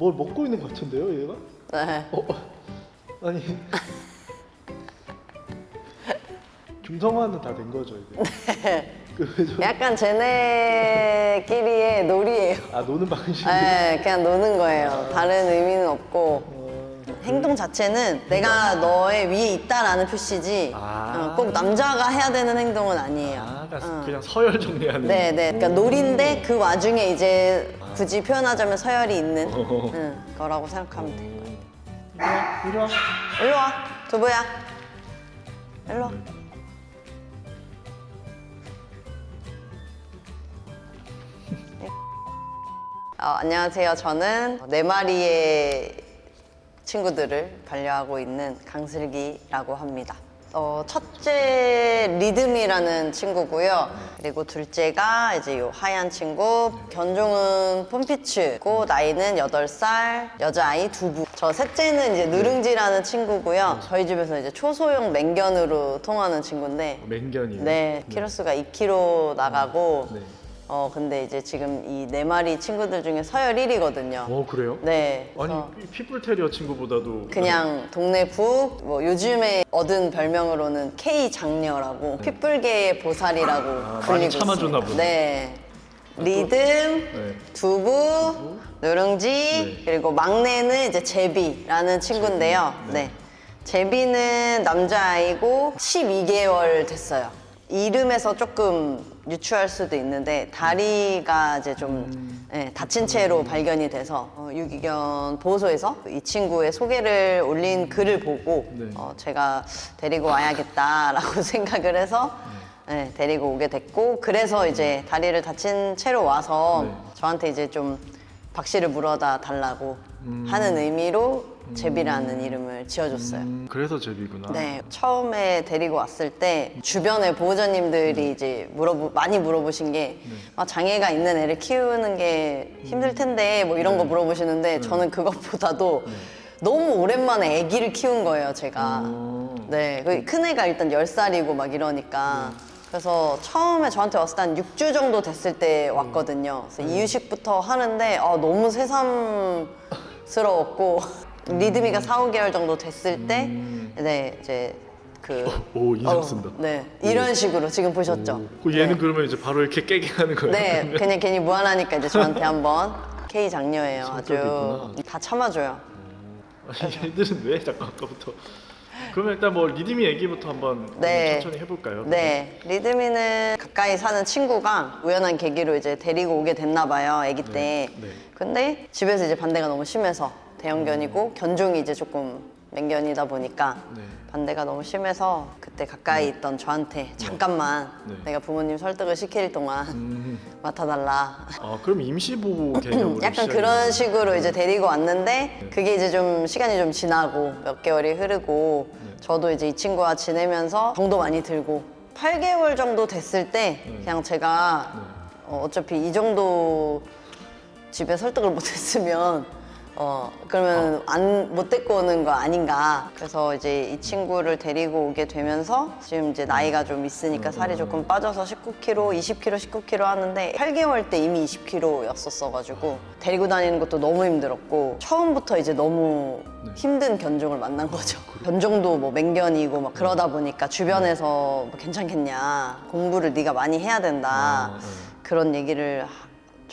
뭘 먹고 있는 것 같은데요, 얘가? 네. 어, 어. 아니. 중성화는 다 된 거죠 이제. 그, 저, 약간 쟤네끼리의 놀이예요. 아 노는 방식이. 네, 그냥 노는 거예요. 다른 의미는 없고 어, 행동 자체는 내가 너의 위에 있다라는 표시지 아. 어, 꼭 남자가 해야 되는 행동은 아니에요. 아, 그러니까 어. 그냥 서열 정리하는. 네, 네. 그러니까 놀인데 그 와중에 이제 굳이 표현하자면 서열이 있는 어허허. 응, 거라고 생각하면 돼. 이리 와, 이리 와. 일로 와, 두부야. 일로 와. 어, 안녕하세요. 저는 네 마리의 친구들을 반려하고 있는 강슬기라고 합니다. 어, 첫째 리듬이라는 친구고요. 그리고 둘째가 이제 요 하얀 친구. 견종은 폼피츠고 나이는 8살, 여자아이 두부. 저 셋째는 이제 누룽지라는 친구고요. 저희 집에서 이제 초소형 맹견으로 통하는 친구인데 맹견이요. 네, 키로수가 2kg 나가고 네. 어 근데 이제 지금 이 네 마리 친구들 중에 서열 1위거든요. 어 그래요? 네. 아니 그래서 이 피플 테리어 친구보다도 그냥 동네 북, 뭐 요즘에 얻은 별명으로는 K 장녀라고 핏불개의 보살이라고 네. 아, 불리고 많이 참아줬나 있습니다. 보네. 네. 리듬, 네. 두부, 누룽지, 네. 그리고 막내는 이제 제비라는 친구인데요. 네. 네. 제비는 남자아이고 12개월 됐어요. 이름에서 조금 유추할 수도 있는데 다리가 이제 좀 음. 예, 다친 채로 발견이 돼서 어, 유기견 보호소에서 이 친구의 소개를 올린 글을 보고 네. 어, 제가 데리고 와야겠다라고 생각을 해서 예, 데리고 오게 됐고 그래서 이제 다리를 다친 채로 와서 네. 저한테 이제 좀 박씨를 물어다 달라고 하는 의미로 제비라는 이름을 지어줬어요. 음, 그래서 제비구나. 네, 처음에 데리고 왔을 때 주변에 보호자님들이 이제 물어보 많이 물어보신 게 아, 장애가 있는 애를 키우는 게 힘들 텐데 뭐 이런 거 물어보시는데 저는 그것보다도 너무 오랜만에 아기를 키운 거예요, 제가. 어. 네, 그큰 애가 일단 10살이고 막 이러니까. 그래서 처음에 저한테 왔을 때 한 6주 정도 됐을 때 왔거든요. 그래서 이유식부터 하는데 아, 너무 새삼스러웠고 리드미가 4, 5개월 정도 됐을 때 네, 이제 그 오 인상 어, 쓴다. 네, 이런 식으로 지금 보셨죠? 그 얘는 그러면 이제 바로 이렇게 깨게 하는 거예요? 네, 그냥 괜히 무한하니까 이제 저한테 한번 K 장녀예요. 아주 성격이구나. 다 참아줘요. 아니 얘들은 왜 자꾸 아까부터? 그러면 일단 뭐 리드미 얘기부터 한번 네. 천천히 해볼까요? 네, 리드미는 가까이 사는 친구가 우연한 계기로 이제 데리고 오게 됐나 봐요, 아기 때. 네. 근데 집에서 이제 반대가 너무 심해서 대형견이고 견종이 이제 조금 맹견이다 보니까 네. 반대가 너무 심해서 그때 가까이 있던 저한테 잠깐만 네. 내가 부모님 설득을 시킬 동안 음, 맡아달라. 아 그럼 임시보호 개념으로 약간 시작이 그런 식으로 이제 데리고 왔는데 그게 이제 좀 시간이 좀 지나고 몇 개월이 흐르고 저도 이제 이 친구와 지내면서 정도 많이 들고 8개월 정도 됐을 때 그냥 제가 어, 어차피 이 정도 집에 설득을 못했으면 어 그러면 안 못 데리고 오는 거 아닌가. 그래서 이제 이 친구를 데리고 오게 되면서 지금 이제 나이가 좀 있으니까 살이 조금 빠져서 19kg, 20kg, 19kg 하는데 8개월 때 이미 20kg였었어 가지고 데리고 다니는 것도 너무 힘들었고 처음부터 이제 너무 힘든 견종을 만난 거죠. 견종도 뭐 맹견이고 막 그러다 보니까 주변에서 뭐 괜찮겠냐. 공부를 네가 많이 해야 된다. 아, 네. 그런 얘기를 하-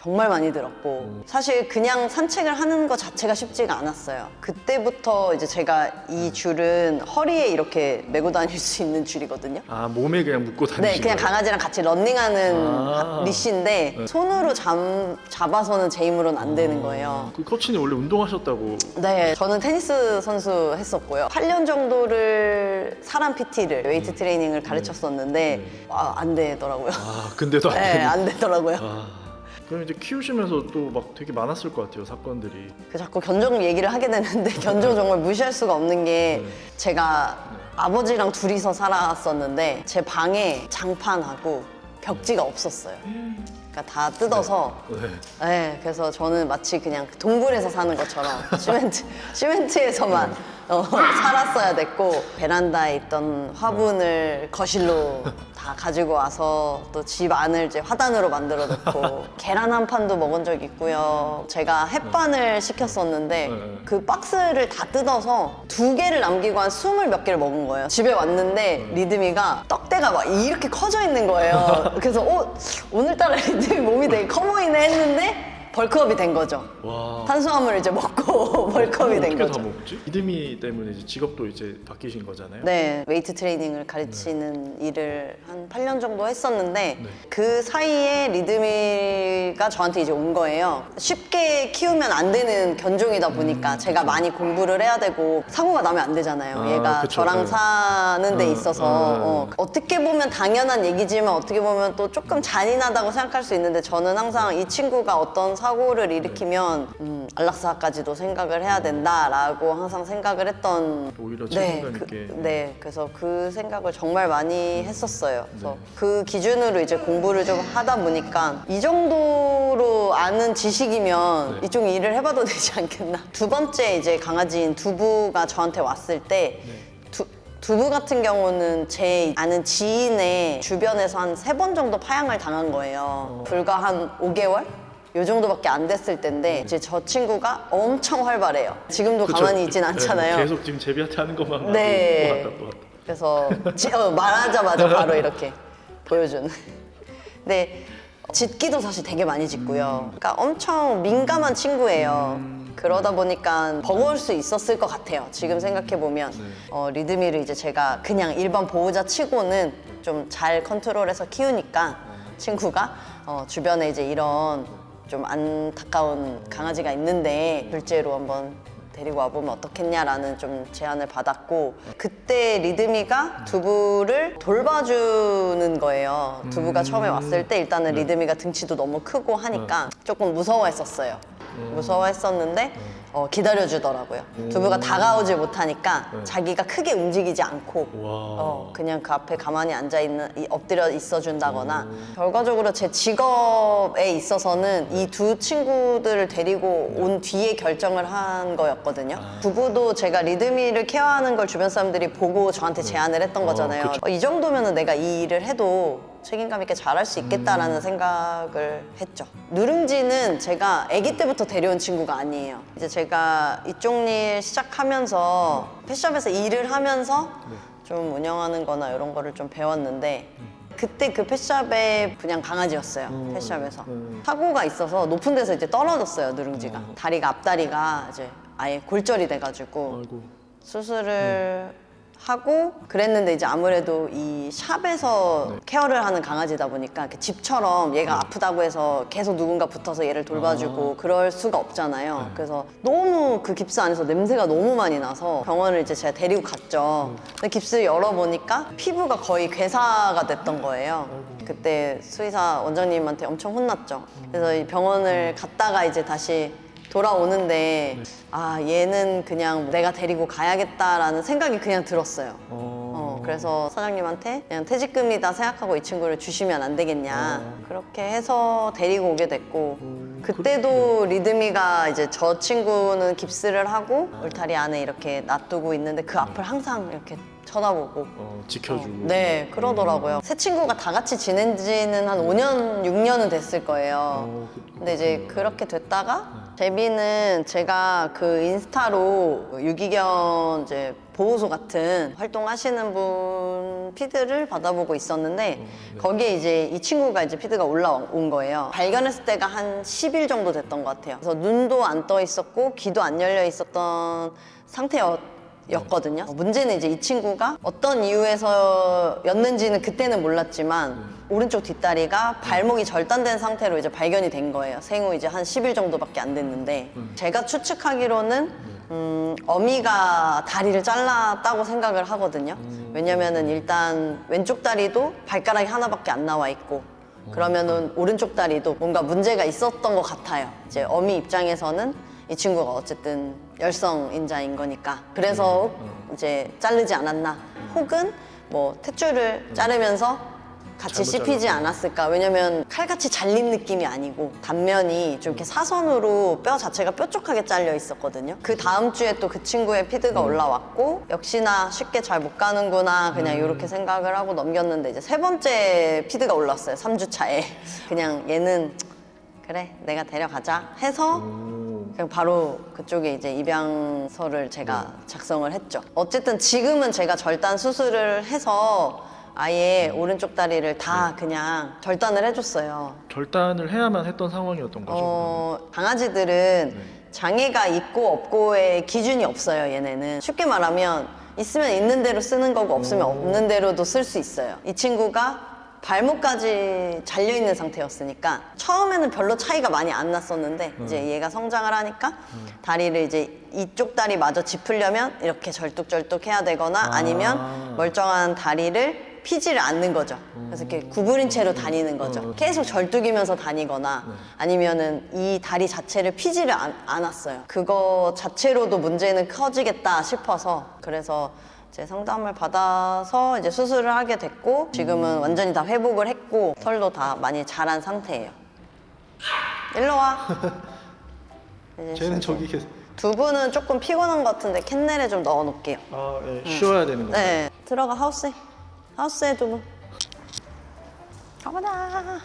정말 많이 들었고 사실 그냥 산책을 하는 것 자체가 쉽지가 않았어요. 그때부터 이제 제가 이 줄은 허리에 이렇게 메고 다닐 수 있는 줄이거든요. 아 몸에 그냥 묶고 다니시는 네, 그냥 거예요? 강아지랑 같이 런닝하는 아. 리시인데 손으로 잠, 잡아서는 제 힘으로는 안 되는 거예요. 그 코치님 원래 운동하셨다고 네, 저는 테니스 선수 했었고요. 8년 정도를 사람 PT를 웨이트 트레이닝을 가르쳤었는데 아, 안 되더라고요. 아 근데도 안 네, 되는 안 되더라고요. 아 그럼 이제 키우시면서 또 막 되게 많았을 것 같아요 사건들이. 그 자꾸 견종 얘기를 하게 되는데 견종 정말 무시할 수가 없는 게 제가 아버지랑 둘이서 살았었는데 제 방에 장판하고 벽지가 없었어요. 그러니까 다 뜯어서. 네. 네, 그래서 저는 마치 그냥 동굴에서 사는 것처럼 시멘트 시멘트에서만 어, 살았어야 됐고 베란다에 있던 화분을 거실로 다 가지고 와서 또 집 안을 이제 화단으로 만들어 놓고 계란 한 판도 먹은 적 있고요. 제가 햇반을 시켰었는데 네. 그 박스를 다 뜯어서 두 개를 남기고 한 스물 몇 개를 먹은 거예요. 집에 왔는데 리드미가 떡대가 막 이렇게 커져 있는 거예요. 그래서 어, 오늘따라 리드미 몸이 되게 커 보이네 했는데 벌크업이 된 거죠. 와. 탄수화물을 이제 먹고 벌크업이 된 어떻게 거죠. 다 먹지? 이드미 때문에 이제 직업도 이제 바뀌신 거잖아요. 네, 웨이트 트레이닝을 가르치는 일을 한 8년 정도 했었는데 네. 그 사이에 리드미 가 저한테 이제 온 거예요. 쉽게 키우면 안 되는 견종이다 보니까 제가 많이 공부를 해야 되고 사고가 나면 안 되잖아요. 아, 얘가 그쵸, 저랑 네. 사는 데 음, 있어서 음. 어, 어떻게 보면 당연한 얘기지만 어떻게 보면 또 조금 잔인하다고 생각할 수 있는데 저는 항상 이 친구가 어떤 사고를 일으키면 음, 안락사까지도 생각을 해야 된다라고 항상 생각을 했던 오히려 네, 책임감 그, 있게. 네, 그래서 그 생각을 정말 많이 했었어요. 그래서 그 기준으로 이제 공부를 좀 하다 보니까 이 정도 로 아는 지식이면 네. 이쪽 일을 해봐도 되지 않겠나. 두 번째 이제 강아지인 두부가 저한테 왔을 때 네. 두, 두부 같은 경우는 제 아는 지인의 주변에서 한 세 번 정도 파양을 당한 거예요. 불과 한 5개월? 요 정도밖에 안 됐을 텐데 이제 저 친구가 엄청 활발해요. 지금도 그쵸? 가만히 있진 네, 않잖아요. 계속 지금 제비한테 하는 것만 네. 또 왔다 또 왔다. 그래서 지- 어, 말하자마자 바로 이렇게 보여주는. 짖기도 사실 되게 많이 짖고요. 그러니까 엄청 민감한 친구예요. 그러다 보니까 버거울 수 있었을 것 같아요. 지금 생각해 보면 어, 리드미를 이제 제가 그냥 일반 보호자 치고는 좀 잘 컨트롤해서 키우니까 친구가 어, 주변에 이제 이런 좀 안타까운 강아지가 있는데 둘째로 한번 데리고 와보면 어떻겠냐라는 좀 제안을 받았고 그때 리드미가 두부를 돌봐주는 거예요. 두부가 처음에 왔을 때 일단은 리드미가 등치도 너무 크고 하니까 조금 무서워했었어요. 무서워했었는데 어, 기다려주더라고요. 두부가 다가오지 못하니까 자기가 크게 움직이지 않고 와. 어, 그냥 그 앞에 가만히 앉아 있는 이- 엎드려 있어 준다거나 결과적으로 제 직업에 있어서는 이 두 친구들을 데리고 온 뒤에 결정을 한 거였거든요. 두부도 제가 리드미를 케어하는 걸 주변 사람들이 보고 저한테 제안을 했던 거잖아요. 그쵸. 어, 이 정도면은 내가 이 일을 해도 책임감 있게 잘할 수 있겠다라는 생각을 했죠. 누룽지는 제가 아기 때부터 데려온 친구가 아니에요. 이제 제가 이쪽 일 시작하면서 펫샵에서 일을 하면서 좀 운영하는 거나 이런 거를 좀 배웠는데 그때 그 펫샵의 분양 강아지였어요. 펫샵에서. 사고가 있어서 높은 데서 이제 떨어졌어요, 누룽지가. 다리가 앞다리가 이제 아예 골절이 돼가지고 아이고. 수술을 하고 그랬는데 이제 아무래도 이 샵에서 케어를 하는 강아지다 보니까 이렇게 집처럼 얘가 아프다고 해서 계속 누군가 붙어서 얘를 돌봐주고 그럴 수가 없잖아요. 그래서 너무 그 깁스 안에서 냄새가 너무 많이 나서 병원을 이제 제가 데리고 갔죠. 근데 깁스를 열어보니까 피부가 거의 괴사가 됐던 거예요. 그때 수의사 원장님한테 엄청 혼났죠. 그래서 이 병원을 갔다가 이제 다시 돌아오는데 아 얘는 그냥 내가 데리고 가야겠다라는 생각이 그냥 들었어요. 어, 그래서 사장님한테 그냥 퇴직금이다 생각하고 이 친구를 주시면 안 되겠냐. 그렇게 해서 데리고 오게 됐고 그때도 리드미가 이제 저 친구는 깁스를 하고 울타리 안에 이렇게 놔두고 있는데 그 앞을 항상 이렇게 쳐다보고. 어, 지켜주고. 네 그러더라고요. 새 친구가 다 같이 지낸 지는 한 5년 6년은 됐을 거예요. 어, 그- 근데 이제 그렇게 됐다가 제비는 제가 그 인스타로 유기견 이제 보호소 같은 활동하시는 분 피드를 받아보고 있었는데 거기에 이제 이 친구가 이제 피드가 올라온 거예요. 발견했을 때가 한 10일 정도 됐던 것 같아요. 그래서 눈도 안 떠 있었고 귀도 안 열려 있었던 상태였. 였거든요. 문제는 이제 이 친구가 어떤 이유에서였는지는 그때는 몰랐지만 오른쪽 뒷다리가 발목이 절단된 상태로 이제 발견이 된 거예요. 생후 이제 한 10일 정도밖에 안 됐는데 제가 추측하기로는 음, 어미가 다리를 잘랐다고 생각을 하거든요. 왜냐면은 일단 왼쪽 다리도 발가락이 하나밖에 안 나와 있고 그러면은 오른쪽 다리도 뭔가 문제가 있었던 것 같아요. 이제 어미 입장에서는 이 친구가 어쨌든 열성 인자인 거니까. 그래서 이제 자르지 않았나? 혹은 뭐 탯줄을 자르면서 같이 잘못 씹히지. 않았을까? 왜냐면 칼같이 잘린 느낌이 아니고 단면이 좀 이렇게 사선으로 뼈 자체가 뾰족하게 잘려 있었거든요. 그 다음 주에 또 그 친구의 음. 피드가 올라왔고 역시나 쉽게 잘 못 가는구나 그냥 음. 이렇게 생각을 하고 넘겼는데 이제 세 번째 피드가 올랐어요. 3주 차에. 그냥 얘는 그래 내가 데려가자 해서 오. 그냥 바로 그쪽에 이제 입양서를 제가 네. 작성을 했죠. 어쨌든 지금은 제가 절단 수술을 해서 아예 오른쪽 다리를 네. 다 그냥 절단을 해줬어요. 절단을 해야만 했던 상황이었던 거죠. 어, 강아지들은 네. 장애가 있고 없고의 기준이 없어요, 얘네는. 쉽게 말하면 있으면 있는 대로 쓰는 거고 없으면 오. 없는 대로도 쓸 수 있어요. 이 친구가 발목까지 잘려 있는 상태였으니까 처음에는 별로 차이가 많이 안 났었는데 음. 이제 얘가 성장을 하니까 다리를 이제 이쪽 다리 마저 짚으려면 이렇게 절뚝절뚝 해야 되거나 아. 아니면 멀쩡한 다리를 피지를 않는 거죠. 그래서 이렇게 구부린 채로 다니는 거죠. 음. 계속 절뚝이면서 다니거나 네. 아니면은 이 다리 자체를 피지를 안, 않았어요. 그거 자체로도 문제는 커지겠다 싶어서 그래서 제 상담을 받아서 이제 수술을 하게 됐고 지금은 완전히 다 회복을 했고 털도 다 많이 자란 상태예요. 일로 와. 이제 쟤는 저기 계속 두 분은 조금 피곤한 것 같은데 캔넬에 좀 넣어 놓을게요. 아, 네. 쉬어야 되는 거예요. 네. 들어가 하우스에. 하우스에 두 분. 가보자.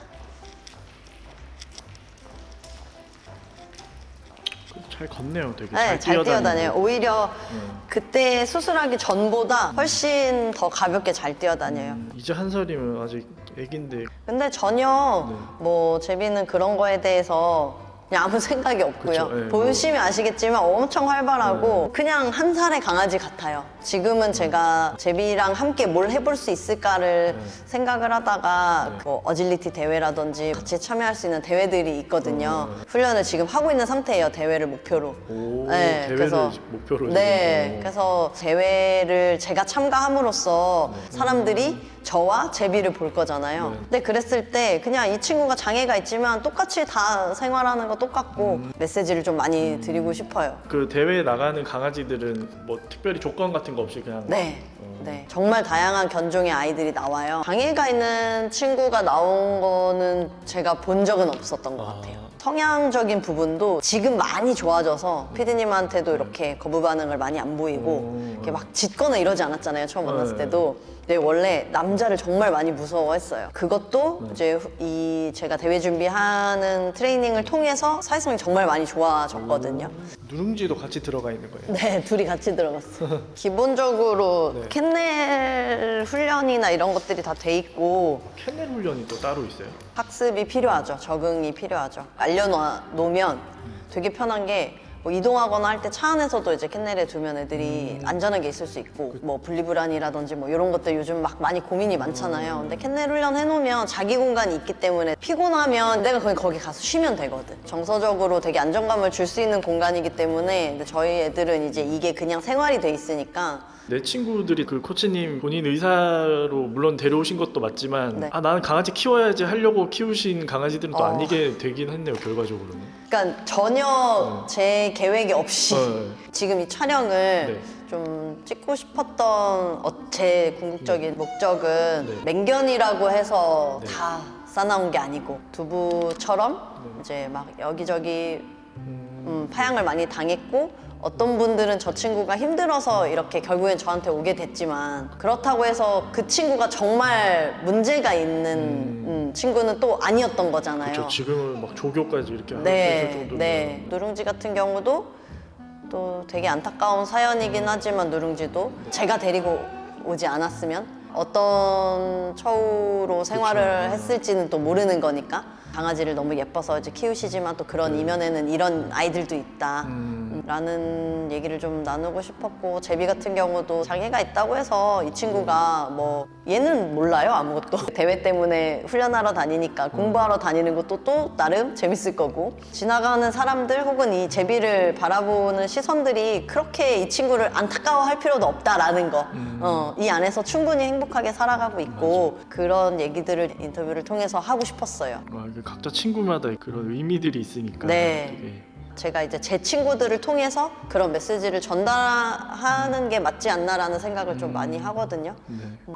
잘 걷네요, 되게. 네, 잘. 뛰어다녀요. 오히려 음. 그때 수술하기 전보다 훨씬 더 가볍게 잘 뛰어다녀요. 음, 이제 한 살이면 아직 애긴데 근데 전혀 네. 뭐 제비는 그런 거에 대해서 그냥 아무 생각이 없고요. 그쵸, 네, 보시면 아시겠지만 엄청 활발하고 그냥 한 살의 강아지 같아요. 지금은 음. 제가 제비랑 함께 뭘 해볼 수 있을까를 네. 생각을 하다가 네. 뭐 어질리티 대회라든지 같이 참여할 수 있는 대회들이 있거든요. 음. 훈련을 지금 하고 있는 상태예요. 대회를 목표로. 오, 네, 대회를 그래서- 목표로 네, 지금. 어. 그래서 대회를 제가 참가함으로써 네. 사람들이 저와 제비를 볼 거잖아요. 네. 근데 그랬을 때 그냥 이 친구가 장애가 있지만 똑같이 다 생활하는 거 똑같고 음. 메시지를 좀 많이 드리고 싶어요. 그 대회에 나가는 강아지들은 뭐 특별히 조건 같은 거 없이 그냥 네. 어. 네. 정말 다양한 견종의 아이들이 나와요. 장애가 있는 친구가 나온 거는 제가 본 적은 없었던 것 아. 같아요. 성향적인 부분도 지금 많이 좋아져서 피디님한테도 이렇게 거부 반응을 많이 안 보이고 오. 이렇게 막 짖거나 이러지 않았잖아요. 처음 만났을 네. 때도. 근데 원래 남자를 정말 많이 무서워했어요. 그것도 이제 후- 이 제가 대회 준비하는 트레이닝을 통해서 사회성이 정말 많이 좋아졌거든요. 누룽지도 같이 들어가 있는 거예요. 네, 둘이 같이 들어갔어. 기본적으로 네. 캔넬 훈련이나 이런 것들이 다 돼 있고 캔넬 훈련이 또 따로 있어요. 학습이 필요하죠. 적응이 필요하죠. 알려놓으면 되게 편한 게 뭐 이동하거나 할 때 차 안에서도 이제 캔넬에 두면 애들이 안전하게 있을 수 있고 뭐 분리불안이라든지 뭐 이런 것들 요즘 막 많이 고민이 많잖아요. 근데 캔넬 훈련 해놓으면 자기 공간이 있기 때문에 피곤하면 내가 그냥 거기 가서 쉬면 되거든. 정서적으로 되게 안정감을 줄 수 있는 공간이기 때문에 근데 저희 애들은 이제 이게 그냥 생활이 돼 있으니까 내 친구들이 그 코치님 본인 의사로 물론 데려오신 것도 맞지만 네. 아 나는 강아지 키워야지 하려고 키우신 강아지들은 또 어. 아니게 되긴 했네요 결과적으로는. 그러니까 전혀 제 계획이 없이 네. 지금 이 촬영을 네. 좀 찍고 싶었던 어, 제 궁극적인 목적은 네. 맹견이라고 해서 네. 다 싸나온 게 아니고 두부처럼 이제 막 여기저기 음, 파양을 많이 당했고 어떤 분들은 저 친구가 힘들어서 이렇게 결국엔 저한테 오게 됐지만 그렇다고 해서 그 친구가 정말 문제가 있는 음, 친구는 또 아니었던 거잖아요. 그렇죠. 지금은 막 조교까지 이렇게 할 네, 정도면 네. 누룽지 같은 경우도 또 되게 안타까운 사연이긴 하지만 누룽지도 제가 데리고 오지 않았으면 어떤 처우로 생활을 했을지는 또 모르는 거니까 강아지를 너무 예뻐서 이제 키우시지만 또 그런 이면에는 이런 아이들도 있다. 음. 라는 얘기를 좀 나누고 싶었고 제비 같은 경우도 장애가 있다고 해서 이 친구가 뭐 얘는 몰라요 아무것도 대회 때문에 훈련하러 다니니까 공부하러 다니는 것도 또 나름 재밌을 거고 지나가는 사람들 혹은 이 제비를 바라보는 시선들이 그렇게 이 친구를 안타까워할 필요도 없다라는 거. 어, 이 안에서 충분히 행복하게 살아가고 있고 그런 얘기들을 인터뷰를 통해서 하고 싶었어요. 와, 이게 각자 친구마다 그런 의미들이 있으니까 네. 되게 제가 이제 제 친구들을 통해서 그런 메시지를 전달하는 게 맞지 않나라는 생각을 좀 많이 하거든요. 네.